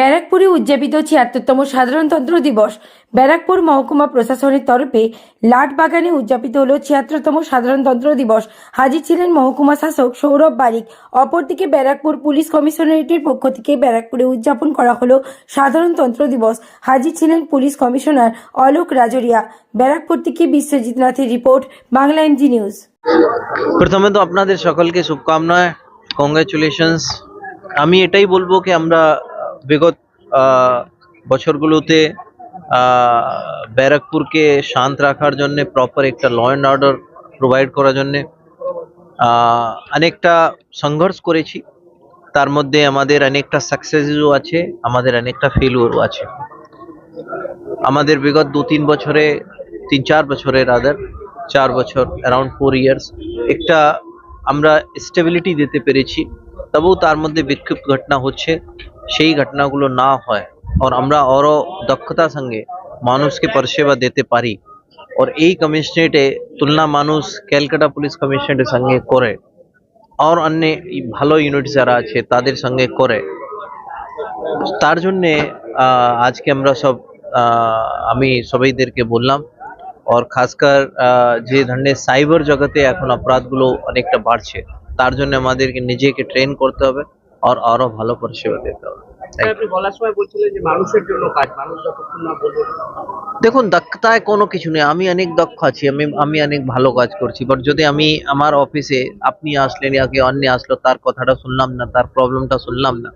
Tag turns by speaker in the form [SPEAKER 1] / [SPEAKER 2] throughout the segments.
[SPEAKER 1] ব্যারাকপুরে উদযাপিত ছিয়াত্তরতম সাধারণতন্ত্র দিবস ব্যারাকপুর মহকুমা প্রশাসনের তরফে লাটবাগানে উদযাপিত হল ছিয়াত্তরতম সাধারণতন্ত্র দিবস। হাজির ছিলেন মহকুমা শাসক সৌরভ বারিক। অপরদিকে ব্যারাকপুর পুলিশ কমিশনারেটের পক্ষ থেকে ব্যারাকপুরে উদযাপন করা হলো সাধারণতন্ত্র দিবস। হাজির ছিলেন পুলিশ কমিশনার অলোক রাজরিয়া। ব্যারাকপুর থেকে বিশ্বজিৎ নাথের রিপোর্ট, বাংলা এমজি নিউজ।
[SPEAKER 2] প্রথমে তো আপনাদের সকলকে শুভকামনা কংগ্রাচুলেশনস আমি এটাই বলব কি আমরা বিগত বছরগুলোতে ব্যারাকপুরকে শান্ত রাখার জন্য প্রপার একটা ল অ্যান্ড অর্ডার প্রোভাইড করার জন্য অনেকটা সংঘর্ষ করেছি। তার মধ্যে আমাদের অনেকটা সাকসেসও আছে, আমাদের অনেকটা ফেলিওরও আছে। আমাদের বিগত দু তিন বছরে তিন চার বছরের আদার চার বছর অ্যারাউন্ড ফোর ইয়ার্স একটা আমরা স্টেবিলিটি দিতে পেরেছি। তবুও তার মধ্যে বিক্ষিপ্ত ঘটনা হচ্ছে, সেই ঘটনাগুলো না হয়। আর আমরা আরও দক্ষতার সঙ্গে মানুষকে পরিষেবা দিতে পারি। আর এই কমিশনারেটে তুলনা মানুষ ক্যালকাটা পুলিশ কমিশনারেটের সঙ্গে করে। আর অন্য ভালো ইউনিট যারা আছে, তাদের সঙ্গে করে। তার জন্যে আজকে আমরা সব আমি সবাইদেরকে বললাম, আর খাসকর যে ধরনের সাইবার জগতে এখন অপরাধগুলো অনেকটা বাড়ছে। তার জন্য আমাদেরকে নিজেকে ট্রেন করতে হবে আর আরও ভালো পরিষেবা দিতে হবে।
[SPEAKER 3] আপনি বলার সময় বলছিলেন যে মানুষের জন্য কাজ মানুষ যতক্ষণ না বলবে
[SPEAKER 2] দেখুন দক্ষতায় কোনো কিছু নেই। আমি অনেক দক্ষ আছি আমি আমি অনেক ভালো কাজ করছি বাট যদি আমি আমার অফিসে আপনি আসলেন আগে অন্য আসলো তার কথাটা শুনলাম না তার প্রবলেমটা শুনলাম না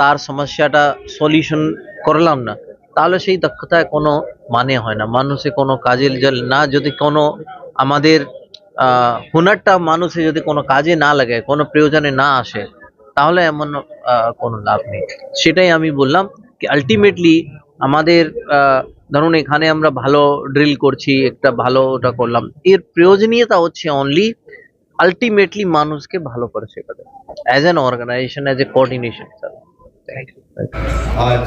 [SPEAKER 2] তার সমস্যাটা সলিউশন করলাম না তাহলে সেই দক্ষতায় কোনো মানে হয় না। মানুষে কোনো কাজে জল না যদি কোনো আমাদের হুনারটা মানুষে যদি কোনো কাজে না লাগে, কোনো প্রয়োজনে না আসে, তাহলে এমন কোনো লাভ নেই। সেটাই আমি বললাম কি আলটিমেটলি আমাদের ধরুন এখানে আমরা ভালো ড্রিল করছি, একটা ভালো ওটা করলাম, এর প্রয়োজনীয়তা হচ্ছে অনলি আলটিমেটলি মানুষকে ভালো করে শেখাতে। As an organisation as a coordination sir
[SPEAKER 4] আজ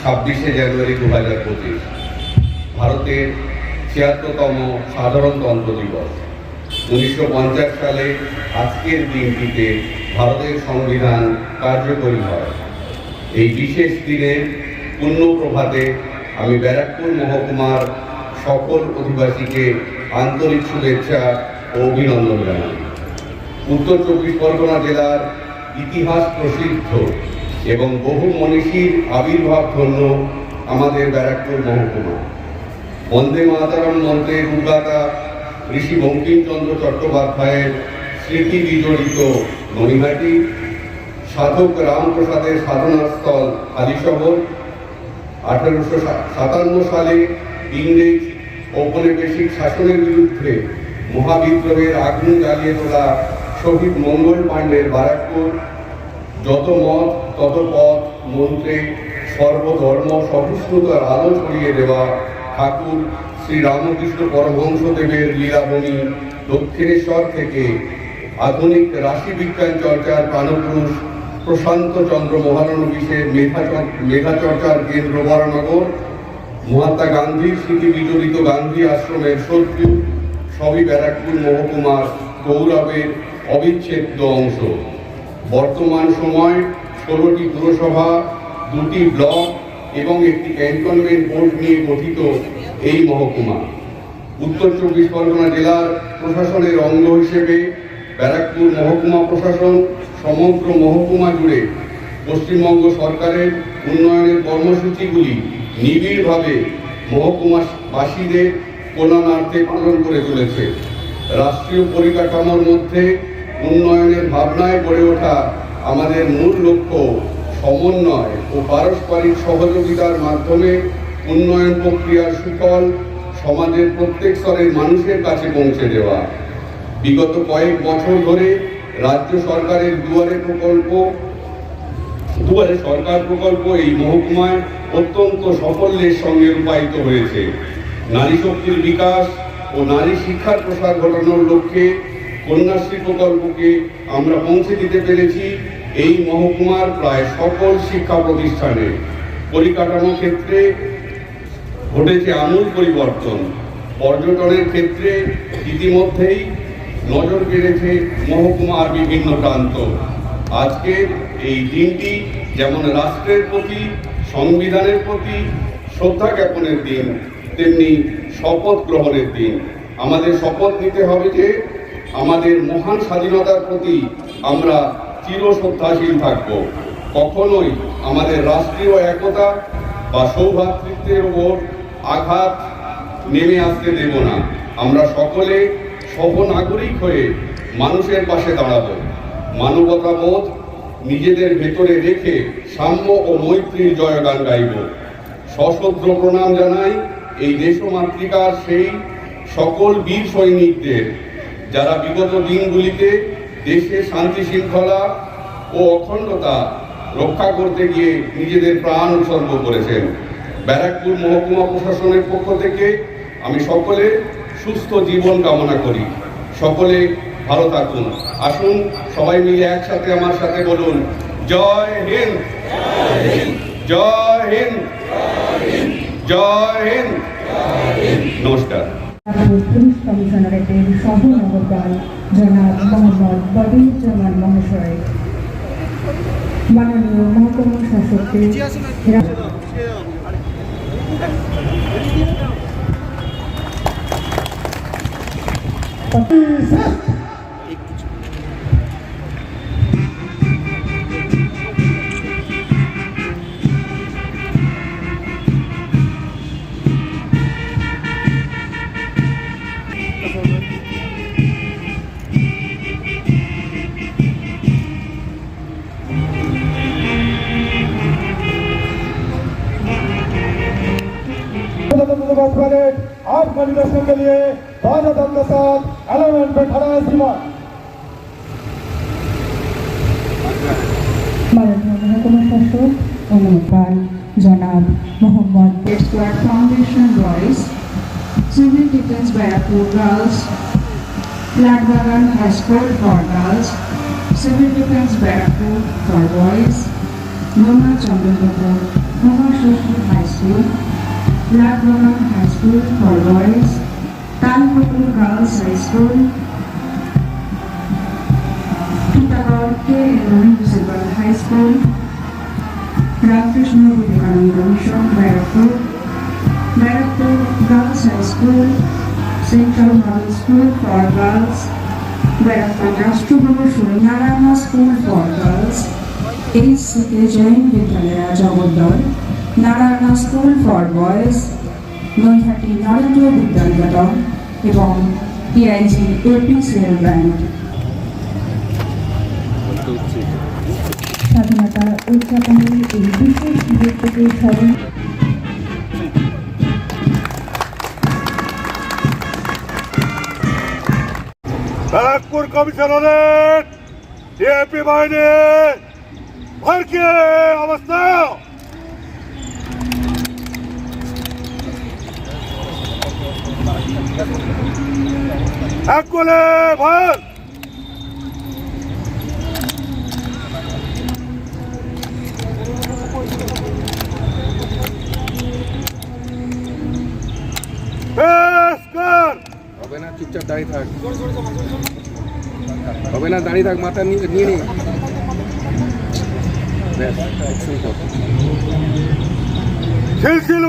[SPEAKER 4] ছাব্বিশে জানুয়ারি দু হাজার পঁচিশ, ভারতের ছিয়াত্তরতম সাধারণতন্ত্র দিবস। উনিশশো পঞ্চাশ সালে আজকের দিনটিতে ভারতের সংবিধান কার্যকরী হয়। এই বিশেষ পুণ্য প্রভাতে আমি ব্যারাকপুর মহকুমার সকল অধিবাসীকে আন্তরিক শুভেচ্ছা ও অভিনন্দন জানাই। উত্তর চব্বিশ পরগনা জেলার ইতিহাস প্রসিদ্ধ এবং বহু মনীষীর আবির্ভাব ধন্য আমাদের ব্যারাকপুর মহকুমা বন্দে মাতারাম মন্ত্রের উদ্গাতা ঋষি বঙ্কিমচন্দ্র চট্টোপাধ্যায়ের স্মৃতি বিজড়িত নৈহাটি সাধক রামপ্রসাদের সাধনাস্থল আদিশহর আঠারোশো সাতান্ন সালে ইংরেজ ঔপনিবেশিক শাসনের বিরুদ্ধে মহাবিদ্রোহের আগুন জ্বালিয়ে তোলা শহীদ মঙ্গল পাণ্ডের বারাকপুর, যত মত, তত পথ, মন্ত্রে সর্বধর্ম, সহিষ্ণুতার আলো ছড়িয়ে দেওয়া ঠাকুর শ্রী রামকৃষ্ণ পরমহংসদেবের লীলাভূমি দক্ষিণেশ্বর থেকে আধুনিক রাশিবিজ্ঞান চর্চার প্রাণপুরুষ প্রশান্ত চন্দ্র মহানবীশের মেধা মেধাচর্চার কেন্দ্র বরানগর, মহাত্মা গান্ধীর স্মৃতি বিজড়িত গান্ধী আশ্রমের শত্রু সবই ব্যারাকপুর মহকুমার গৌরবের অবিচ্ছেদ্য অংশ। বর্তমান সময় ষোলোটি পুরসভা, দুটি ব্লক এবং একটি ক্যান্টনমেন্ট বোর্ড নিয়ে গঠিত এই মহকুমা। উত্তর চব্বিশ পরগনা জেলার প্রশাসনের অঙ্গ হিসেবে ব্যারাকপুর মহকুমা প্রশাসন সমগ্র মহকুমা জুড়ে পশ্চিমবঙ্গ সরকারের উন্নয়নের কর্মসূচিগুলি নিবিড়ভাবে মহকুমাবাসীদের কল্যাণার্থে পালন করে চলেছে রাষ্ট্রীয় পরিকাঠামোর মধ্যে উন্নয়নের ভাবনায় গড়ে ওঠা আমাদের মূল লক্ষ্য সমন্বয় ও পারস্পরিক সহযোগিতার মাধ্যমে উন্নয়ন প্রক্রিয়ার সুফল সমাজের প্রত্যেক স্তরের মানুষের কাছে পৌঁছে দেওয়া। বিগত কয়েক বছর ধরে রাজ্য সরকারের দুয়ারে প্রকল্প, দুয়ারে সরকার প্রকল্প এই মহকুমায় অত্যন্ত সাফল্যের সঙ্গে রূপায়িত হয়েছে। নারী শক্তির বিকাশ ও নারী শিক্ষার প্রসার ঘটানোর লক্ষ্যে কন্যাশ্রী প্রকল্পকে আমরা পৌঁছে দিতে পেরেছি এই মহকুমার প্রায় সকল শিক্ষা প্রতিষ্ঠানে। পরিকাঠামো ক্ষেত্রে ঘটেছে আমূল পরিবর্তন। পর্যটনের ক্ষেত্রে ইতিমধ্যেই নজর কেড়েছে মহকুমার বিভিন্ন প্রান্ত। আজকের এই দিনটি যেমন রাষ্ট্রের প্রতি, সংবিধানের প্রতি শ্রদ্ধা জ্ঞাপনের দিন, তেমনি শপথ গ্রহণের দিন। আমাদের শপথ নিতে হবে যে আমাদের মহান স্বাধীনতার প্রতি আমরা চিরশ্রদ্ধাশীল থাকব। কখনোই আমাদের রাষ্ট্রীয় একতা বা সৌভ্রাতৃত্বের ওপর আঘাত নেমে আসতে দেব না। আমরা সকলে সহনাগরিক হয়ে মানুষের পাশে দাঁড়াবো। মানবতা বোধ নিজেদের ভেতরে রেখে সাম্য ও মৈত্রীর জয়গান গাইব। সশস্ত্র প্রণাম জানাই এই দেশমাতৃকার সেই সকল বীর সৈনিকদের, যারা বিগত দিনগুলিতে দেশের শান্তি শৃঙ্খলা ও অখণ্ডতা রক্ষা করতে গিয়ে নিজেদের প্রাণ উৎসর্গ করেছেন। ব্যারাকপুর মহকুমা প্রশাসনের পক্ষ থেকে আমি সকলে সুস্থ জীবন কামনা করি। সকলে ভালো থাকুন। আসুন, সবাই মিলে একসাথে আমার সাথে বলুন, জয় হিন্দ। জয় হিন্দ। জয় হিন্দ। নমস্কার।
[SPEAKER 5] মহাশয়। মাননীয় মহকুমা শাসককে
[SPEAKER 6] Peace. दिवस परेड आप मैनिफेस्टो के लिए भारत दल के साथ एलिमेंट पे खड़ा है सीमा
[SPEAKER 5] মাননীয় মহকুমা শাসক অনুপাল জনাব Mohammad
[SPEAKER 7] Squad Foundation Boys, Civil Defense Bayapur Girls, Flatbagan High School for Girls, Civil Defense Bayapur for Boys, Mama Chandrakapur, Mama Shoshi High School, Flatbagan High School for Boys, Talpur Girls High School, Titagor K. Municipal High School, Ramakrishna Vivekananda mission Barrackpore Barrackpore girls high school central model school for girls Barrackpore Rashtraguru Narayana school for girls H থেকে Jain Vidyalaya Jagaddal Narayana school for boys, Naihati Narendra Vidyalaya এবং PIG এপিসিএল band
[SPEAKER 5] স্বাধীনতা উদযাপনের এই বিশেষ মুহূর্তকে স্মরণ
[SPEAKER 6] ব্যারাকপুর ভরকে অবস্থা। এক গোলে কর।
[SPEAKER 8] হবে না চুপচাপ দাঁড়িয়ে থাক। হবে না দাঁড়িয়ে থাক মাথা নিয়ে নিয়ে নি। ব্যাস action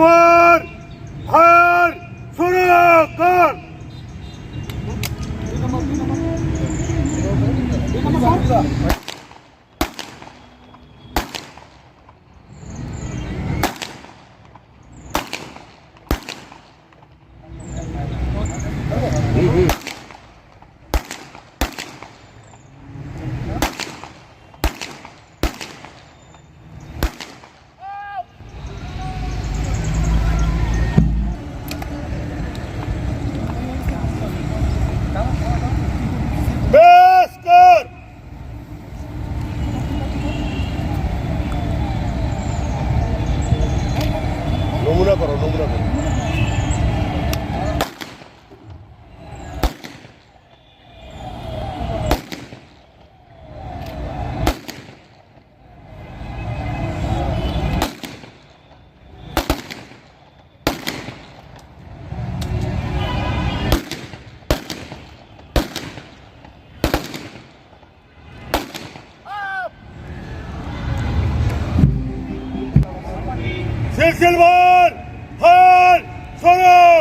[SPEAKER 6] 섹셀반 한성현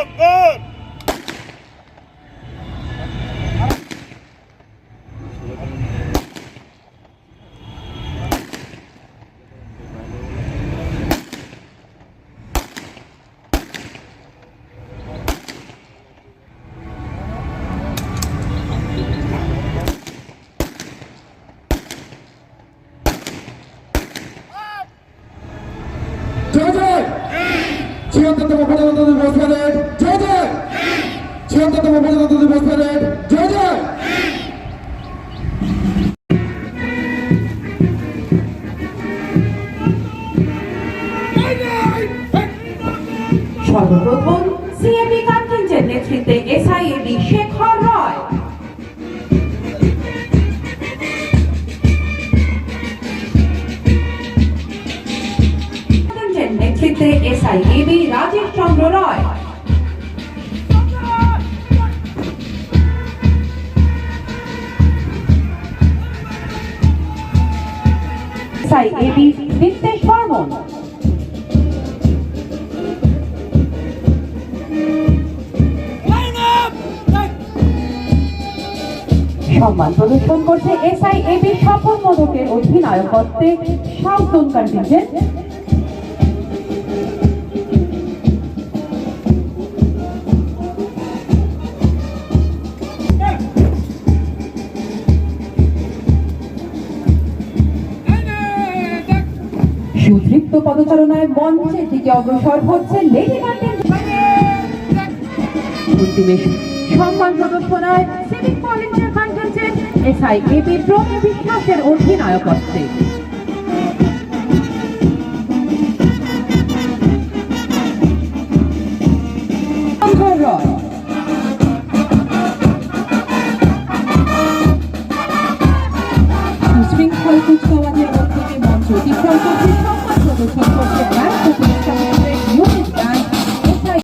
[SPEAKER 9] সর্বপ্রথম সিএবি কন্টিনজেন্ট নেতৃত্বে এসআইএবি শেখর রয় এসআইএবি রাজেশ চন্দ্র রয় এসআইএবি নিতেশ বর্মন সম্মান প্রদর্শন করছে এসআই এবি সফল মোদকের অধিনায়কত্বে সাউথ কন্টিনজেন্ট সুদৃপ্ত পদচারণায় মঞ্চের দিকে অগ্রসর হচ্ছে লেডি সম্মান প্রদর্শনায় civic volunteer SI AB Promi বিশ্বাসের অধিনায়কত্বে।